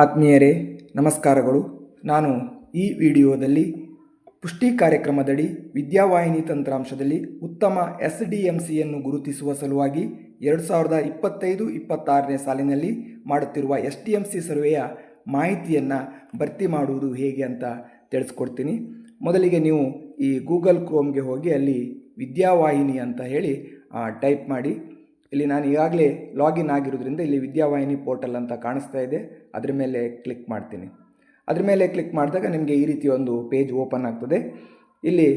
ಆತ್ಮೀಯರೇ, ನಮಸ್ಕಾರಗಳು. ನಾನು ಈ ವಿಡಿಯೋದಲ್ಲಿ ಪುಷ್ಟಿ ಕಾರ್ಯಕ್ರಮದಡಿ ವಿದ್ಯಾವಾಹಿನಿ ತಂತ್ರಾಂಶದಲ್ಲಿ ಉತ್ತಮ ಎಸ್ ಡಿ ಎಂ ಸಿಯನ್ನು ಗುರುತಿಸುವ ಸಲುವಾಗಿ ಎರಡು ಸಾವಿರದ ಇಪ್ಪತ್ತೈದು ಇಪ್ಪತ್ತಾರನೇ ಸಾಲಿನಲ್ಲಿ ಮಾಡುತ್ತಿರುವ ಎಸ್ ಡಿ ಎಂ ಸಿ ಸರ್ವೆಯ ಮಾಹಿತಿಯನ್ನು ಭರ್ತಿ ಮಾಡುವುದು ಹೇಗೆ ಅಂತ ತಿಳಿಸ್ಕೊಡ್ತೀನಿ. ಮೊದಲಿಗೆ ನೀವು ಈ ಗೂಗಲ್ ಕ್ರೋಮ್ಗೆ ಹೋಗಿ ಅಲ್ಲಿ ವಿದ್ಯಾವಾಹಿನಿ ಅಂತ ಹೇಳಿ ಟೈಪ್ ಮಾಡಿ. ಇಲ್ಲಿ ನಾನು ಈಗಾಗಲೇ ಲಾಗಿನ್ ಆಗಿರೋದ್ರಿಂದ ಇಲ್ಲಿ ವಿದ್ಯಾವಾಹಿನಿ ಪೋರ್ಟಲ್ ಅಂತ ಕಾಣಿಸ್ತಾ ಇದೆ. ಅದರ ಮೇಲೆ ಕ್ಲಿಕ್ ಮಾಡ್ತೀನಿ. ಅದ್ರ ಮೇಲೆ ಕ್ಲಿಕ್ ಮಾಡಿದಾಗ ನಿಮಗೆ ಈ ರೀತಿ ಒಂದು ಪೇಜ್ ಓಪನ್ ಆಗ್ತದೆ. ಇಲ್ಲಿ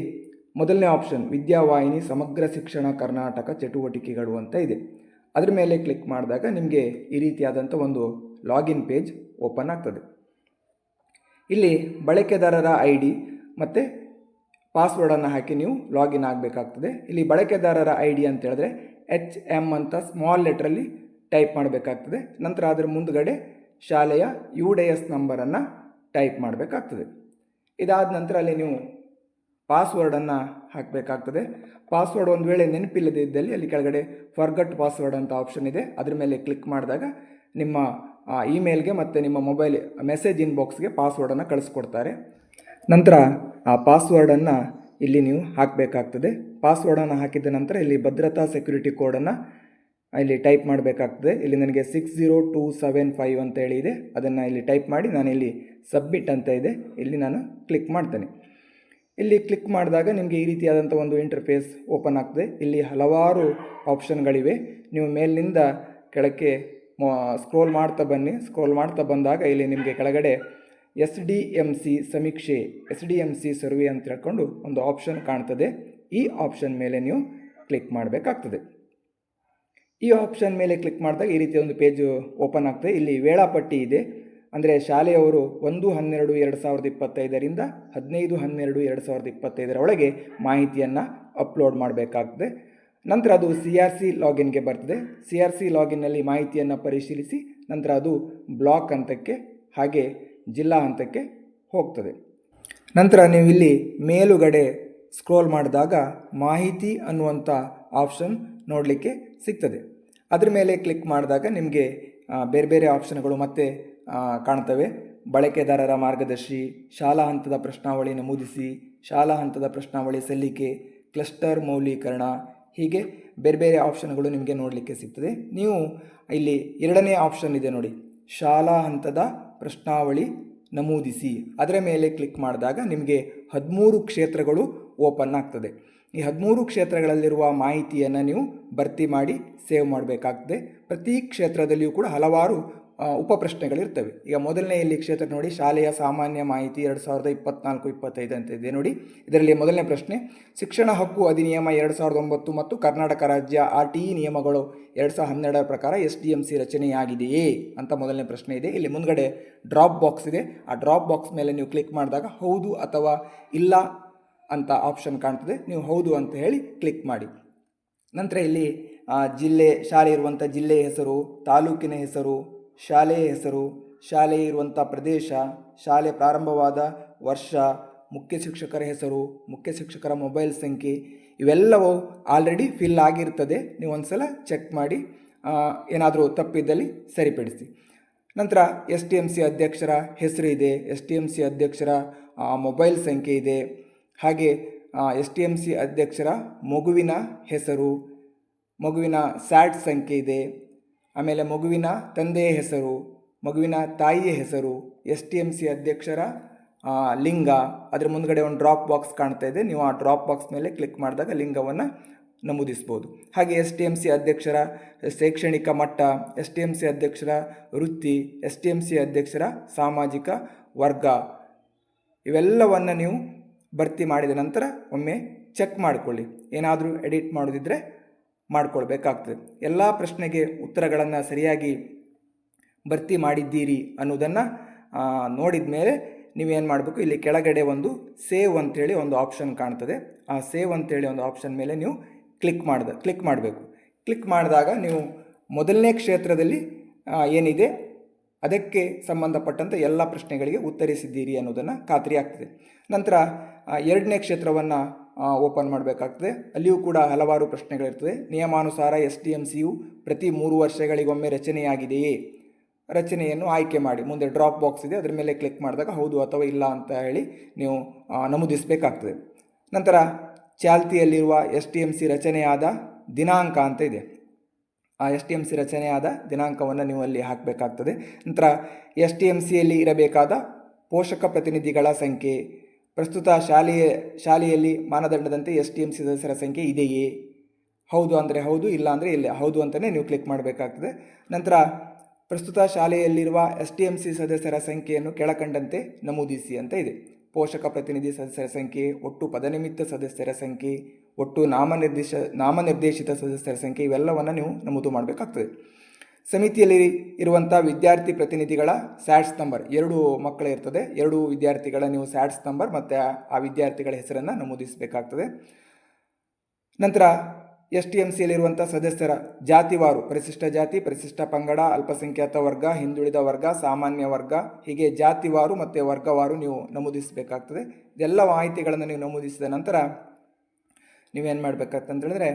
ಮೊದಲನೇ ಆಪ್ಷನ್ ವಿದ್ಯಾವಾಹಿನಿ ಸಮಗ್ರ ಶಿಕ್ಷಣ ಕರ್ನಾಟಕ ಚಟುವಟಿಕೆಗಳು ಅಂತ ಇದೆ. ಅದರ ಮೇಲೆ ಕ್ಲಿಕ್ ಮಾಡಿದಾಗ ನಿಮಗೆ ಈ ರೀತಿಯಾದಂಥ ಒಂದು ಲಾಗಿನ್ ಪೇಜ್ ಓಪನ್ ಆಗ್ತದೆ. ಇಲ್ಲಿ ಬಳಕೆದಾರರ ಐ ಡಿ ಮತ್ತು ಪಾಸ್ವರ್ಡನ್ನು ಹಾಕಿ ನೀವು ಲಾಗಿನ್ ಆಗಬೇಕಾಗ್ತದೆ. ಇಲ್ಲಿ ಬಳಕೆದಾರರ ಐ ಡಿ ಅಂತ ಹೇಳಿದ್ರೆ ಎಚ್ ಎಂ ಅಂತ ಸ್ಮಾಲ್ ಲೆಟ್ರಲ್ಲಿ ಟೈಪ್ ಮಾಡಬೇಕಾಗ್ತದೆ. ನಂತರ ಅದರ ಮುಂದುಗಡೆ ಶಾಲೆಯ ಯು ಡಿ ಎಸ್ ನಂಬರನ್ನು ಟೈಪ್ ಮಾಡಬೇಕಾಗ್ತದೆ. ಇದಾದ ನಂತರ ಅಲ್ಲಿ ನೀವು ಪಾಸ್ವರ್ಡನ್ನು ಹಾಕಬೇಕಾಗ್ತದೆ. ಪಾಸ್ವರ್ಡ್ ಒಂದು ವೇಳೆ ನೆನಪಿಲ್ಲದೆ ಇದ್ದಲ್ಲಿ ಅಲ್ಲಿ ಕೆಳಗಡೆ ಫರ್ಗಟ್ ಪಾಸ್ವರ್ಡ್ ಅಂತ ಆಪ್ಷನ್ ಇದೆ. ಅದ್ರ ಮೇಲೆ ಕ್ಲಿಕ್ ಮಾಡಿದಾಗ ನಿಮ್ಮ ಇಮೇಲ್ಗೆ ಮತ್ತು ನಿಮ್ಮ ಮೊಬೈಲ್ ಮೆಸೇಜ್ ಇನ್ಬಾಕ್ಸ್ಗೆ ಪಾಸ್ವರ್ಡನ್ನು ಕಳಿಸ್ಕೊಡ್ತಾರೆ. ನಂತರ ಆ ಪಾಸ್ವರ್ಡನ್ನು ಇಲ್ಲಿ ನೀವು ಹಾಕಬೇಕಾಗ್ತದೆ. ಪಾಸ್ವರ್ಡನ್ನು ಹಾಕಿದ ನಂತರ ಇಲ್ಲಿ ಭದ್ರತಾ ಸೆಕ್ಯುರಿಟಿ ಕೋಡನ್ನು ಇಲ್ಲಿ ಟೈಪ್ ಮಾಡಬೇಕಾಗ್ತದೆ. ಇಲ್ಲಿ ನನಗೆ six zero two seven five ಅಂತ ಹೇಳಿದೆ ಅದನ್ನು ಇಲ್ಲಿ ಟೈಪ್ ಮಾಡಿ ನಾನು ಇಲ್ಲಿ ಸಬ್ಮಿಟ್ ಅಂತ ಇದೆ. ಇಲ್ಲಿ ನಾನು ಕ್ಲಿಕ್ ಮಾಡ್ತೇನೆ. ಇಲ್ಲಿ ಕ್ಲಿಕ್ ಮಾಡಿದಾಗ ನಿಮಗೆ ಈ ರೀತಿಯಾದಂಥ ಒಂದು ಇಂಟರ್ಫೇಸ್ ಓಪನ್ ಆಗ್ತದೆ. ಇಲ್ಲಿ ಹಲವಾರು ಆಪ್ಷನ್ಗಳಿವೆ ನೀವು ಮೇಲಿನಿಂದ ಕೆಳಕ್ಕೆ ಸ್ಕ್ರೋಲ್ ಮಾಡ್ತಾ ಬನ್ನಿ. ಸ್ಕ್ರೋಲ್ ಮಾಡ್ತಾ ಬಂದಾಗ ಇಲ್ಲಿ ನಿಮಗೆ ಕೆಳಗಡೆ ಎಸ್ ಡಿ ಎಂ ಸಿ ಸಮೀಕ್ಷೆ S D M C survey ಅಂತ ಹೇಳ್ಕೊಂಡು ಒಂದು ಆಪ್ಷನ್ ಕಾಣ್ತದೆ. ಈ ಆಪ್ಷನ್ ಮೇಲೆ ನೀವು ಕ್ಲಿಕ್ ಮಾಡಬೇಕಾಗ್ತದೆ. ಈ ಆಪ್ಷನ್ ಮೇಲೆ ಕ್ಲಿಕ್ ಮಾಡಿದಾಗ ಈ ರೀತಿಯ ಒಂದು ಪೇಜ್ ಓಪನ್ ಆಗ್ತದೆ. ಇಲ್ಲಿ ವೇಳಾಪಟ್ಟಿ ಇದೆ. ಅಂದರೆ ಶಾಲೆಯವರು ಒಂದು ಹನ್ನೆರಡು ಎರಡು ಸಾವಿರದ ಇಪ್ಪತ್ತೈದರಿಂದ ಹದಿನೈದು ಹನ್ನೆರಡು ಎರಡು ಸಾವಿರದ ಇಪ್ಪತ್ತೈದರ ಒಳಗೆ ಮಾಹಿತಿಯನ್ನು ಅಪ್ಲೋಡ್ ಮಾಡಬೇಕಾಗ್ತದೆ. ನಂತರ ಅದು ಸಿ ಆರ್ ಸಿ ಲಾಗಿನ್ಗೆ ಬರ್ತದೆ. ಸಿ ಆರ್ ಸಿ ಲಾಗಿನ್ನಲ್ಲಿ ಮಾಹಿತಿಯನ್ನು ಪರಿಶೀಲಿಸಿ, ನಂತರ ಅದು ಬ್ಲಾಕ್ ಹಂತಕ್ಕೆ ಹಾಗೆ ಜಿಲ್ಲಾ ಹಂತಕ್ಕೆ ಹೋಗ್ತದೆ. ನಂತರ ನೀವು ಇಲ್ಲಿ ಮೇಲುಗಡೆ ಸ್ಕ್ರೋಲ್ ಮಾಡಿದಾಗ ಮಾಹಿತಿ ಅನ್ನುವಂಥ ಆಪ್ಷನ್ ನೋಡಲಿಕ್ಕೆ ಸಿಗ್ತದೆ. ಅದ್ರ ಮೇಲೆ ಕ್ಲಿಕ್ ಮಾಡಿದಾಗ ನಿಮಗೆ ಬೇರೆ ಬೇರೆ ಆಪ್ಷನ್ಗಳು ಮತ್ತೆ ಕಾಣ್ತವೆ. ಬಳಕೆದಾರರ ಮಾರ್ಗದರ್ಶಿ, ಶಾಲಾ ಹಂತದ ಪ್ರಶ್ನಾವಳಿ ನಮೂದಿಸಿ, ಶಾಲಾ ಹಂತದ ಪ್ರಶ್ನಾವಳಿ ಸಲ್ಲಿಕೆ, ಕ್ಲಸ್ಟರ್ ಮೌಲ್ಯೀಕರಣ, ಹೀಗೆ ಬೇರೆ ಬೇರೆ ಆಪ್ಷನ್ಗಳು ನಿಮಗೆ ನೋಡಲಿಕ್ಕೆ ಸಿಗ್ತದೆ. ನೀವು ಇಲ್ಲಿ ಎರಡನೇ ಆಪ್ಷನ್ ಇದೆ ನೋಡಿ. ಶಾಲಾ ಹಂತದ ಪ್ರಶ್ನಾವಳಿ ನಮೂದಿಸಿ. ಅದರ ಮೇಲೆ ಕ್ಲಿಕ್ ಮಾಡಿದಾಗ ನಿಮಗೆ ಹದಿಮೂರು ಕ್ಷೇತ್ರಗಳು ಓಪನ್ ಆಗ್ತದೆ. ಈ ಹದಿಮೂರು ಕ್ಷೇತ್ರಗಳಲ್ಲಿರುವ ಮಾಹಿತಿಯನ್ನು ನೀವು ಭರ್ತಿ ಮಾಡಿ ಸೇವ್ ಮಾಡಬೇಕಾಗ್ತದೆ. ಪ್ರತಿ ಕ್ಷೇತ್ರದಲ್ಲಿಯೂ ಕೂಡ ಹಲವಾರು ಉಪಪ್ರಶ್ನೆಗಳಿರ್ತವೆ. ಈಗ ಮೊದಲನೇ ಇಲ್ಲಿ ಕ್ಷೇತ್ರ ನೋಡಿ, ಶಾಲೆಯ ಸಾಮಾನ್ಯ ಮಾಹಿತಿ ಎರಡು ಸಾವಿರದ ಇಪ್ಪತ್ನಾಲ್ಕು, ಇಪ್ಪತ್ತೈದು ಅಂತ ಇದೆ ನೋಡಿ. ಇದರಲ್ಲಿ ಮೊದಲನೇ ಪ್ರಶ್ನೆ, ಶಿಕ್ಷಣ ಹಕ್ಕು ಅಧಿನಿಯಮ ಎರಡು ಸಾವಿರದ ಒಂಬತ್ತು ಮತ್ತು ಕರ್ನಾಟಕ ರಾಜ್ಯ ಆರ್ ಟಿ ಇ ನಿಯಮಗಳು ಎರಡು ಸಾವಿರದ ಹನ್ನೆರಡರ ಪ್ರಕಾರ ಎಸ್ ಡಿ ಎಂ ಸಿ ರಚನೆಯಾಗಿದೆಯೇ ಅಂತ ಮೊದಲನೇ ಪ್ರಶ್ನೆ ಇದೆ. ಇಲ್ಲಿ ಮುಂದ್ಗಡೆ ಡ್ರಾಪ್ ಬಾಕ್ಸ್ ಇದೆ. ಆ ಡ್ರಾಪ್ ಬಾಕ್ಸ್ ಮೇಲೆ ನೀವು ಕ್ಲಿಕ್ ಮಾಡಿದಾಗ ಹೌದು ಅಥವಾ ಇಲ್ಲ ಅಂತ ಆಪ್ಷನ್ ಕಾಣ್ತದೆ. ನೀವು ಹೌದು ಅಂತ ಹೇಳಿ ಕ್ಲಿಕ್ ಮಾಡಿ. ನಂತರ ಇಲ್ಲಿ ಜಿಲ್ಲೆ, ಶಾಲೆ ಇರುವಂಥ ಜಿಲ್ಲೆಯ ಹೆಸರು, ತಾಲೂಕಿನ ಹೆಸರು ಶಾಲೆಯ ಹೆಸರು, ಶಾಲೆ ಇರುವಂಥ ಪ್ರದೇಶ, ಶಾಲೆ ಪ್ರಾರಂಭವಾದ ವರ್ಷ, ಮುಖ್ಯ ಶಿಕ್ಷಕರ ಹೆಸರು, ಮುಖ್ಯ ಶಿಕ್ಷಕರ ಮೊಬೈಲ್ ಸಂಖ್ಯೆ, ಇವೆಲ್ಲವೂ ಆಲ್ರೆಡಿ ಫಿಲ್ ಆಗಿರ್ತದೆ. ನೀವು ಒಂದು ಸಲ ಚೆಕ್ ಮಾಡಿ ಏನಾದರೂ ತಪ್ಪಿದ್ದಲ್ಲಿ ಸರಿಪಡಿಸಿ. ನಂತರ ಎಸ್ ಟಿ ಎಂ ಸಿ ಅಧ್ಯಕ್ಷರ ಹೆಸರು ಇದೆ ಎಸ್ ಟಿ ಎಂ ಸಿ ಅಧ್ಯಕ್ಷರ ಮೊಬೈಲ್ ಸಂಖ್ಯೆ ಇದೆ. ಹಾಗೆ ಎಸ್ ಟಿ ಎಂ ಸಿ ಅಧ್ಯಕ್ಷರ ಮಗುವಿನ ಹೆಸರು, ಮಗುವಿನ ಸ್ಯಾಟ್ ಸಂಖ್ಯೆ ಇದೆ. ಆಮೇಲೆ ಮಗುವಿನ ತಂದೆಯ ಹೆಸರು, ಮಗುವಿನ ತಾಯಿಯ ಹೆಸರು, ಎಸ್ ಟಿ ಎಂ ಸಿ ಅಧ್ಯಕ್ಷರ ಲಿಂಗ, ಅದರ ಮುಂದ್ಗಡೆ ಒಂದು ಡ್ರಾಪ್ ಬಾಕ್ಸ್ ಕಾಣ್ತಾ ಇದೆ. ನೀವು ಆ ಡ್ರಾಪ್ ಬಾಕ್ಸ್ ಮೇಲೆ ಕ್ಲಿಕ್ ಮಾಡಿದಾಗ ಲಿಂಗವನ್ನು ನಮೂದಿಸ್ಬೋದು. ಹಾಗೆ ಎಸ್ ಟಿ ಎಂ ಸಿ ಅಧ್ಯಕ್ಷರ ಶೈಕ್ಷಣಿಕ ಮಟ್ಟ, ಎಸ್ ಟಿ ಎಂ ಸಿ ಅಧ್ಯಕ್ಷರ ವೃತ್ತಿ, ಎಸ್ ಟಿ ಎಂ ಸಿ ಅಧ್ಯಕ್ಷರ ಸಾಮಾಜಿಕ ವರ್ಗ, ಇವೆಲ್ಲವನ್ನು ನೀವು ಭರ್ತಿ ಮಾಡಿದ ನಂತರ ಒಮ್ಮೆ ಚೆಕ್ ಮಾಡಿಕೊಳ್ಳಿ. ಏನಾದರೂ ಎಡಿಟ್ ಮಾಡೋದಿದ್ದರೆ ಮಾಡಿಕೊಳ್ಬೇಕಾಗ್ತದೆ. ಎಲ್ಲ ಪ್ರಶ್ನೆಗೆ ಉತ್ತರಗಳನ್ನು ಸರಿಯಾಗಿ ಭರ್ತಿ ಮಾಡಿದ್ದೀರಿ ಅನ್ನೋದನ್ನು ನೋಡಿದ ಮೇಲೆ ನೀವೇನು ಮಾಡಬೇಕು? ಇಲ್ಲಿ ಕೆಳಗಡೆ ಒಂದು ಸೇವ್ ಅಂತೇಳಿ ಒಂದು ಆಪ್ಷನ್ ಕಾಣ್ತದೆ. ಆ ಸೇವ್ ಅಂತೇಳಿ ಒಂದು ಆಪ್ಷನ್ ಮೇಲೆ ನೀವು ಕ್ಲಿಕ್ ಮಾಡಿದ, ಕ್ಲಿಕ್ ಮಾಡಬೇಕು. ಕ್ಲಿಕ್ ಮಾಡಿದಾಗ ನೀವು ಮೊದಲನೇ ಕ್ಷೇತ್ರದಲ್ಲಿ ಏನಿದೆ? ಅದಕ್ಕೆ ಸಂಬಂಧಪಟ್ಟಂಥ ಎಲ್ಲ ಪ್ರಶ್ನೆಗಳಿಗೆ ಉತ್ತರಿಸಿದ್ದೀರಿ ಅನ್ನೋದನ್ನು ಖಾತ್ರಿ ಆಗ್ತದೆ ನಂತರ ಎರಡನೇ ಕ್ಷೇತ್ರವನ್ನು ಓಪನ್ ಮಾಡಬೇಕಾಗ್ತದೆ. ಅಲ್ಲಿಯೂ ಕೂಡ ಹಲವಾರು ಪ್ರಶ್ನೆಗಳಿರ್ತದೆ. ನಿಯಮಾನುಸಾರ ಎಸ್ ಡಿ ಎಂ ಸಿಯು ಪ್ರತಿ ಮೂರು ವರ್ಷಗಳಿಗೊಮ್ಮೆ ರಚನೆಯಾಗಿದೆಯೇ? ರಚನೆಯನ್ನು ಆಯ್ಕೆ ಮಾಡಿ. ಮುಂದೆ ಡ್ರಾಪ್ ಬಾಕ್ಸ್ ಇದೆ. ಅದರ ಮೇಲೆ ಕ್ಲಿಕ್ ಮಾಡಿದಾಗ ಹೌದು ಅಥವಾ ಇಲ್ಲ ಅಂತ ಹೇಳಿ ನೀವು ನಮೂದಿಸಬೇಕಾಗ್ತದೆ. ನಂತರ ಚಾಲ್ತಿಯಲ್ಲಿರುವ ಎಸ್ ಟಿ ಎಂ ಸಿ ರಚನೆಯಾದ ದಿನಾಂಕ ಅಂತ ಇದೆ. ಆ ಎಸ್ ಟಿ ಎಂ ಸಿ ರಚನೆಯಾದ ದಿನಾಂಕವನ್ನು ನೀವು ಅಲ್ಲಿ ಹಾಕಬೇಕಾಗ್ತದೆ. ನಂತರ ಎಸ್ ಟಿ ಎಂ ಸಿಯಲ್ಲಿ ಇರಬೇಕಾದ ಪೋಷಕ ಪ್ರತಿನಿಧಿಗಳ ಸಂಖ್ಯೆ ಪ್ರಸ್ತುತ ಶಾಲೆಯ, ಶಾಲೆಯಲ್ಲಿ ಮಾನದಂಡದಂತೆ ಎಸ್ ಟಿ ಎಂ ಸಿ ಸದಸ್ಯರ ಸಂಖ್ಯೆ ಇದೆಯೇ? ಹೌದು ಅಂದರೆ ಹೌದು, ಇಲ್ಲ ಅಂದರೆ ಇಲ್ಲ. ಹೌದು ಅಂತಲೇ ನೀವು ಕ್ಲಿಕ್ ಮಾಡಬೇಕಾಗ್ತದೆ. ನಂತರ ಪ್ರಸ್ತುತ ಶಾಲೆಯಲ್ಲಿರುವ ಎಸ್ ಟಿ ಎಂ ಸಿ ಸದಸ್ಯರ ಸಂಖ್ಯೆಯನ್ನು ಕೆಳಕಂಡಂತೆ ನಮೂದಿಸಿ ಅಂತ ಇದೆ. ಪೋಷಕ ಪ್ರತಿನಿಧಿ ಸದಸ್ಯರ ಸಂಖ್ಯೆ, ಒಟ್ಟು ಪದನಿಮಿತ್ತ ಸದಸ್ಯರ ಸಂಖ್ಯೆ, ಒಟ್ಟು ನಾಮನಿರ್ದೇಶ ನಾಮನಿರ್ದೇಶಿತ ಸದಸ್ಯರ ಸಂಖ್ಯೆ ಇವೆಲ್ಲವನ್ನು ನೀವು ನಮೂದು ಮಾಡಬೇಕಾಗ್ತದೆ. ಸಮಿತಿಯಲ್ಲಿ ಇರುವಂಥ ವಿದ್ಯಾರ್ಥಿ ಪ್ರತಿನಿಧಿಗಳ ಸ್ಯಾಟ್ಸ್ ನಂಬರ್, ಎರಡು ಮಕ್ಕಳು ಇರ್ತದೆ, ಎರಡು ವಿದ್ಯಾರ್ಥಿಗಳ ನೀವು ಸ್ಯಾಟ್ಸ್ ನಂಬರ್ ಮತ್ತು ಆ ವಿದ್ಯಾರ್ಥಿಗಳ ಹೆಸರನ್ನು ನಮೂದಿಸಬೇಕಾಗ್ತದೆ. ನಂತರ ಎಸ್ ಟಿ ಎಂ ಸಿಯಲ್ಲಿರುವಂಥ ಸದಸ್ಯರ ಜಾತಿವಾರು ಪರಿಶಿಷ್ಟ ಜಾತಿ, ಪರಿಶಿಷ್ಟ ಪಂಗಡ, ಅಲ್ಪಸಂಖ್ಯಾತ ವರ್ಗ, ಹಿಂದುಳಿದ ವರ್ಗ, ಸಾಮಾನ್ಯ ವರ್ಗ, ಹೀಗೆ ಜಾತಿವಾರು ಮತ್ತು ವರ್ಗವಾರು ನೀವು ನಮೂದಿಸಬೇಕಾಗ್ತದೆ. ಇದೆಲ್ಲ ಮಾಹಿತಿಗಳನ್ನು ನೀವು ನಮೂದಿಸಿದ ನಂತರ ನೀವೇನು ಮಾಡಬೇಕಾಗ್ತಂತೇಳಿದ್ರೆ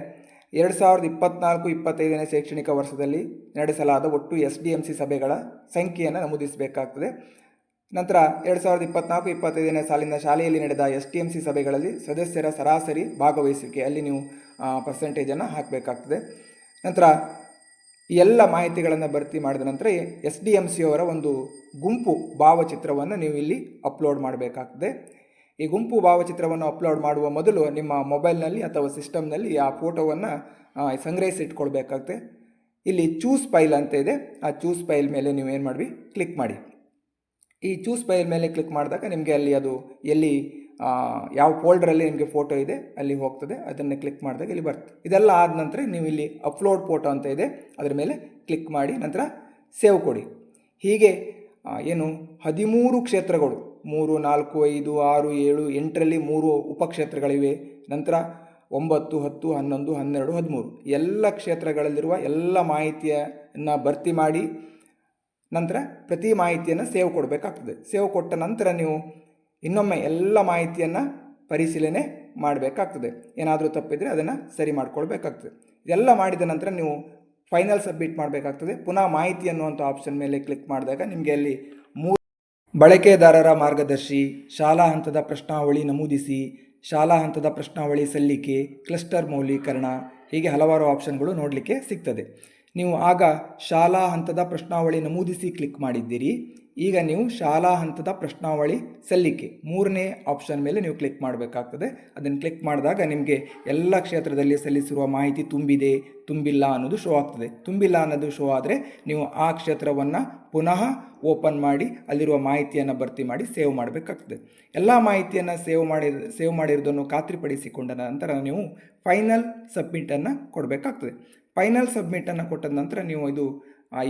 ಎರಡು ಸಾವಿರದ ಇಪ್ಪತ್ನಾಲ್ಕು, ಇಪ್ಪತ್ತೈದನೇ ಶೈಕ್ಷಣಿಕ ವರ್ಷದಲ್ಲಿ ನಡೆಸಲಾದ ಒಟ್ಟು ಎಸ್ ಡಿ ಎಂ ಸಿ ಸಭೆಗಳ ಸಂಖ್ಯೆಯನ್ನು ನಮೂದಿಸಬೇಕಾಗ್ತದೆ. ನಂತರ ಎರಡು ಸಾವಿರದ ಇಪ್ಪತ್ನಾಲ್ಕು, ಇಪ್ಪತ್ತೈದನೇ ಸಾಲಿನ ಶಾಲೆಯಲ್ಲಿ ನಡೆದ ಎಸ್ ಟಿ ಎಂ ಸಿ ಸಭೆಗಳಲ್ಲಿ ಸದಸ್ಯರ ಸರಾಸರಿ ಭಾಗವಹಿಸುವಿಕೆ, ಅಲ್ಲಿ ನೀವು ಪರ್ಸೆಂಟೇಜನ್ನು ಹಾಕಬೇಕಾಗ್ತದೆ. ನಂತರ ಈ ಎಲ್ಲ ಮಾಹಿತಿಗಳನ್ನು ಭರ್ತಿ ಮಾಡಿದ ನಂತರ ಎಸ್ ಡಿ ಎಂ ಸಿಯವರ ಒಂದು ಗುಂಪು ಭಾವಚಿತ್ರವನ್ನು ನೀವು ಇಲ್ಲಿ ಅಪ್ಲೋಡ್ ಮಾಡಬೇಕಾಗ್ತದೆ. ಈ ಗುಂಪು ಭಾವಚಿತ್ರವನ್ನು ಅಪ್ಲೋಡ್ ಮಾಡುವ ಮೊದಲು ನಿಮ್ಮ ಮೊಬೈಲ್ನಲ್ಲಿ ಅಥವಾ ಸಿಸ್ಟಮ್ನಲ್ಲಿ ಆ ಫೋಟೋವನ್ನು ಸಂಗ್ರಹಿಸಿಟ್ಕೊಳ್ಬೇಕಾಗ್ತದೆ ಇಲ್ಲಿ ಚೂಸ್ ಫೈಲ್ ಅಂತ ಇದೆ. ಆ ಚೂಸ್ ಫೈಲ್ ಮೇಲೆ ನೀವು ಏನು ಮಾಡಿ ಕ್ಲಿಕ್ ಮಾಡಿ. ಈ ಚೂಸ್ ಫೈಲ್ ಮೇಲೆ ಕ್ಲಿಕ್ ಮಾಡಿದಾಗ ನಿಮಗೆ ಅಲ್ಲಿ ಅದು ಎಲ್ಲಿ ಯಾವ ಫೋಲ್ಡ್ರಲ್ಲಿ ನಿಮಗೆ ಫೋಟೋ ಇದೆ, ಅಲ್ಲಿ ಹೋಗ್ತದೆ. ಅದನ್ನು ಕ್ಲಿಕ್ ಮಾಡಿದಾಗ ಇಲ್ಲಿ ಬರ್ತದೆ. ಇದೆಲ್ಲ ಆದ ನಂತರ ನೀವು ಇಲ್ಲಿ ಅಪ್ಲೋಡ್ ಫೋಟೋ ಅಂತ ಇದೆ. ಅದರ ಮೇಲೆ ಕ್ಲಿಕ್ ಮಾಡಿ. ನಂತರ ಸೇವ್ ಕೊಡಿ. ಹೀಗೆ ಏನು ಹದಿಮೂರು ಕ್ಷೇತ್ರಗಳು ಮೂರು, ನಾಲ್ಕು, ಐದು, ಆರು, ಏಳು, ಎಂಟರಲ್ಲಿ ಮೂರು ಉಪಕ್ಷೇತ್ರಗಳಿವೆ. ನಂತರ ಒಂಬತ್ತು, ಹತ್ತು, ಹನ್ನೊಂದು, ಹನ್ನೆರಡು, ಹದಿಮೂರು. ಎಲ್ಲ ಕ್ಷೇತ್ರಗಳಲ್ಲಿರುವ ಎಲ್ಲ ಮಾಹಿತಿಯನ್ನು ಭರ್ತಿ ಮಾಡಿ ನಂತರ ಪ್ರತಿ ಮಾಹಿತಿಯನ್ನು ಸೇವ್ ಕೊಡಬೇಕಾಗ್ತದೆ. ಸೇವ್ ಕೊಟ್ಟ ನಂತರ ನೀವು ಇನ್ನೊಮ್ಮೆ ಎಲ್ಲ ಮಾಹಿತಿಯನ್ನು ಪರಿಶೀಲನೆ ಮಾಡಬೇಕಾಗ್ತದೆ. ಏನಾದರೂ ತಪ್ಪಿದರೆ ಅದನ್ನು ಸರಿ ಮಾಡಿಕೊಳ್ಬೇಕಾಗ್ತದೆ. ಇದೆಲ್ಲ ಮಾಡಿದ ನಂತರ ನೀವು ಫೈನಲ್ ಸಬ್ಮಿಟ್ ಮಾಡಬೇಕಾಗ್ತದೆ. ಪುನಃ ಮಾಹಿತಿ ಅನ್ನುವಂಥ ಆಪ್ಷನ್ ಮೇಲೆ ಕ್ಲಿಕ್ ಮಾಡಿದಾಗ ನಿಮಗೆ ಅಲ್ಲಿ ಬಳಕೆದಾರರ ಮಾರ್ಗದರ್ಶಿ, ಶಾಲಾ ಹಂತದ ಪ್ರಶ್ನಾವಳಿ ನಮೂದಿಸಿ, ಶಾಲಾ ಹಂತದ ಪ್ರಶ್ನಾವಳಿ ಸಲ್ಲಿಕೆ, ಕ್ಲಸ್ಟರ್ ಮೌಲ್ಯೀಕರಣ ಹೀಗೆ ಹಲವಾರು ಆಪ್ಷನ್ಗಳು ನೋಡಲಿಕ್ಕೆ ಸಿಗ್ತದೆ. ನೀವು ಆಗ ಶಾಲಾ ಹಂತದ ಪ್ರಶ್ನಾವಳಿ ನಮೂದಿಸಿ ಕ್ಲಿಕ್ ಮಾಡಿದ್ದೀರಿ. ಈಗ ನೀವು ಶಾಲಾ ಹಂತದ ಪ್ರಶ್ನಾವಳಿ ಸಲ್ಲಿಕೆ. ಮೂರನೇ ಆಪ್ಷನ್ ಮೇಲೆ ನೀವು ಕ್ಲಿಕ್ ಮಾಡಬೇಕಾಗ್ತದೆ. ಅದನ್ನು ಕ್ಲಿಕ್ ಮಾಡಿದಾಗ ನಿಮಗೆ ಎಲ್ಲ ಕ್ಷೇತ್ರದಲ್ಲಿ ಸಲ್ಲಿಸಿರುವ ಮಾಹಿತಿ ತುಂಬಿದೆ, ತುಂಬಿಲ್ಲ ಅನ್ನೋದು ಶೋ ಆಗ್ತದೆ. ತುಂಬಿಲ್ಲ ಅನ್ನೋದು ಶೋ ಆದರೆ ನೀವು ಆ ಕ್ಷೇತ್ರವನ್ನು ಪುನಃ ಓಪನ್ ಮಾಡಿ, ಅಲ್ಲಿರುವ ಮಾಹಿತಿಯನ್ನು ಭರ್ತಿ ಮಾಡಿ ಸೇವ್ ಮಾಡಬೇಕಾಗ್ತದೆ. ಎಲ್ಲ ಮಾಹಿತಿಯನ್ನು ಸೇವ್ ಮಾಡಿ ಸೇವ್ ಮಾಡಿರೋದನ್ನು ಖಾತ್ರಿಪಡಿಸಿಕೊಂಡ ನಂತರ ನೀವು ಫೈನಲ್ ಸಬ್ಮಿಟನ್ನು ಕೊಡಬೇಕಾಗ್ತದೆ. ಫೈನಲ್ ಸಬ್ಮಿಟನ್ನು ಕೊಟ್ಟ ನಂತರ ನೀವು ಇದು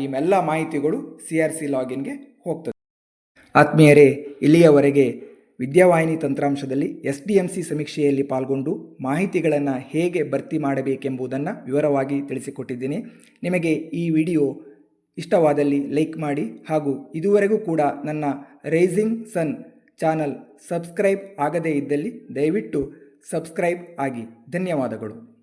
ಈ ಎಲ್ಲ ಮಾಹಿತಿಗಳು ಸಿ ಆರ್ ಸಿ ಲಾಗಿನ್ಗೆ ಹೋಗ್ತದೆ. ಆತ್ಮೀಯರೇ, ಇಲ್ಲಿಯವರೆಗೆ ವಿದ್ಯಾವಾಹಿನಿ ತಂತ್ರಾಂಶದಲ್ಲಿ ಎಸ್ ಡಿ ಎಂ ಸಿ ಸಮೀಕ್ಷೆಯಲ್ಲಿ ಪಾಲ್ಗೊಂಡು ಮಾಹಿತಿಗಳನ್ನು ಹೇಗೆ ಭರ್ತಿ ಮಾಡಬೇಕೆಂಬುದನ್ನು ವಿವರವಾಗಿ ತಿಳಿಸಿಕೊಟ್ಟಿದ್ದೇನೆ. ನಿಮಗೆ ಈ ವಿಡಿಯೋ ಇಷ್ಟವಾದಲ್ಲಿ ಲೈಕ್ ಮಾಡಿ ಹಾಗೂ ಇದುವರೆಗೂ ಕೂಡ ನನ್ನ ರೈಸಿಂಗ್ ಸನ್ ಚಾನಲ್ ಸಬ್ಸ್ಕ್ರೈಬ್ ಆಗದೇ ಇದ್ದಲ್ಲಿ ದಯವಿಟ್ಟು ಸಬ್ಸ್ಕ್ರೈಬ್ ಆಗಿ. ಧನ್ಯವಾದಗಳು.